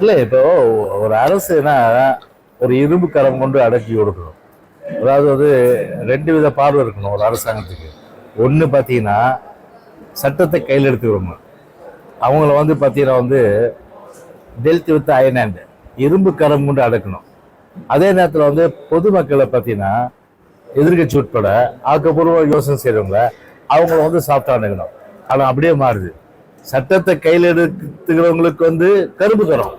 இல்லை இப்போ ஒரு அரசுனா ஒரு இரும்பு கரம் கொண்டு அடக்கி கொடுக்கணும். அதாவது வந்து ரெண்டு வித பார்வை இருக்கணும் ஒரு அரசாங்கத்துக்கு. ஒன்று பார்த்தீங்கன்னா சட்டத்தை கையில் எடுத்துக்கிறோம் அவங்கள வந்து பார்த்தீங்கன்னா வந்து டெல்த் வித் அயனாண்டு இரும்பு கரம் கொண்டு அடக்கணும். அதே நேரத்தில் வந்து பொதுமக்களை பார்த்தீங்கன்னா எதிர்கட்சி உட்பட ஆக்கப்பூர்வ யோசனை செய்கிறவங்கள அவங்கள வந்து சாஃப்டாக அணுகணும். ஆனால் அப்படியே மாறுது. சட்டத்தை கையில் எடுத்துக்கிறவங்களுக்கு வந்து கரும்பு தரும்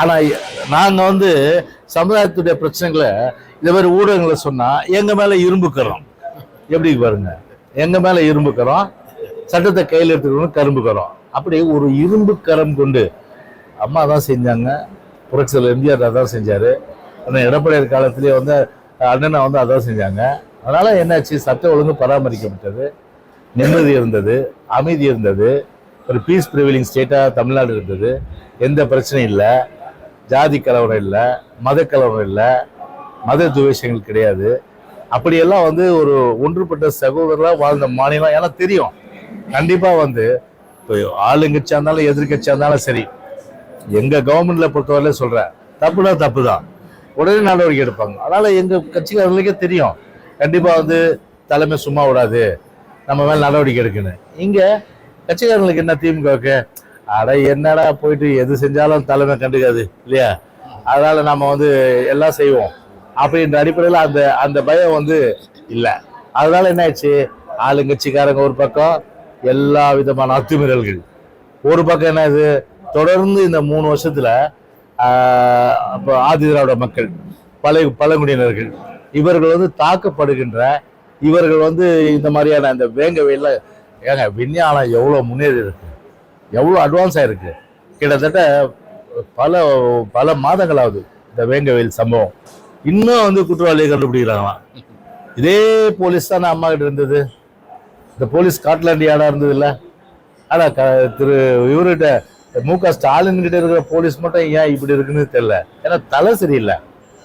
ஆனால் நாங்கள் வந்து சமுதாயத்துடைய பிரச்சனைகளை இந்த மாதிரி ஊடகங்களை சொன்னால் எங்கள் மேலே இரும்புக்கிறோம் எப்படி பாருங்க? எங்கள் மேலே இரும்புக்கிறோம் சட்டத்தை கையில் எடுத்துக்கணும் கரும்புக்கிறோம் அப்படி ஒரு இரும்பு கரம் கொண்டு அம்மா தான் செஞ்சாங்க. புரட்சியில் எம்ஜிஆர் அதான் செஞ்சார். ஆனால் எடப்பாடியார் காலத்திலே வந்து அண்ணனை வந்து அதான் செஞ்சாங்க. அதனால் என்னாச்சு? சட்டம் ஒழுங்கு பராமரிக்கப்பட்டது. நிம்மதி இருந்தது. அமைதி இருந்தது. ஒரு பீஸ் ப்ரிவிலிங் ஸ்டேட்டாக தமிழ்நாடு இருந்தது. எந்த பிரச்சனையும் இல்லை. ஜாதி கலவரம் இல்லை மத கலவரம் இல்லை மத துவேஷங்கள் கிடையாது. அப்படியெல்லாம் வந்து ஒரு ஒன்றுபட்ட சகோதரராக வாழ்ந்த மாநிலம் ஏன்னா தெரியும். கண்டிப்பாக வந்து இப்போ ஆளுங்கட்சியாக இருந்தாலும் எதிர்கட்சியாக இருந்தாலும் சரி எங்கள் கவர்மெண்ட்டில் பொறுத்தவரையில சொல்கிறேன் தப்புனா தப்பு தான் உடனே நடவடிக்கை எடுப்பாங்க. அதனால் எங்கள் கட்சிக்காரர்களுக்கே தெரியும். கண்டிப்பாக வந்து தலைமை சும்மா விடாது. நம்ம மேலே நடவடிக்கை எடுக்கணும். இங்கே கட்சிக்காரங்களுக்கு என்ன திமுகவுக்கு அட என்னடா போயிட்டு எது செஞ்சாலும் தலைமை கண்டுக்காது இல்லையா? அதனால நம்ம வந்து எல்லாம் செய்வோம். அப்படின்ற அடிப்படையில் அந்த அந்த பயம் வந்து இல்லை. அதனால என்ன ஆயிடுச்சு ஆளுங்கட்சிக்காரங்க ஒரு பக்கம் எல்லா விதமான அத்துமீறல்கள். ஒரு பக்கம் என்ன இது? தொடர்ந்து இந்த மூணு வருஷத்துல அப்போ ஆதி திராவிட மக்கள் பழைய பழங்குடியினர்கள் இவர்கள் வந்து தாக்கப்படுகின்ற இவர்கள் வந்து இந்த மாதிரியான இந்த வேங்க வெயில ஏங்க விஞ்ஞானம் எவ்வளோ முன்னேறி இருக்கு. எவ்வளோ அட்வான்ஸ் ஆயிருக்கு கிட்டத்தட்ட பல பல மாதங்கள் ஆகுது இந்த வேங்க வெயில் சம்பவம். இன்னும் வந்து குற்றவாளியை கண்டுபிடிக்கிறாங்களாம் இதே போலீஸ் தானே அம்மா கிட்ட இருந்தது. இந்த போலீஸ் ஸ்காட்லாண்ட் யாரா இருந்தது இல்லை ஆனால் க- திரு இவர்கிட்ட மு க ஸ்டாலின் கிட்ட இருக்கிற போலீஸ் மட்டும் ஏன் இப்படி இருக்குன்னு தெரியல. ஏன்னா தலை சரியில்லை.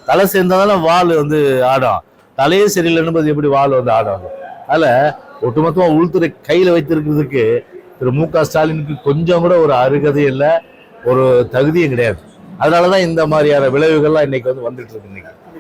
தலை சேர்ந்தாலும் வால் வந்து ஆடும். தலையே சரியில்லைன்னு போது எப்படி வால் வந்து ஆடும்? அதில் ஒட்டுமொத்தமாக உள்துறை கையில் வைத்திருக்கிறதுக்கு திரு மு க ஸ்டாலினுக்கு கொஞ்சம் கூட ஒரு அருகதை இல்லை ஒரு தகுதியும் கிடையாது. அதனாலதான் இந்த மாதிரியான விளைவுகள்லாம் இன்னைக்கு வந்து வந்துட்டு இருக்கு இன்னைக்கு.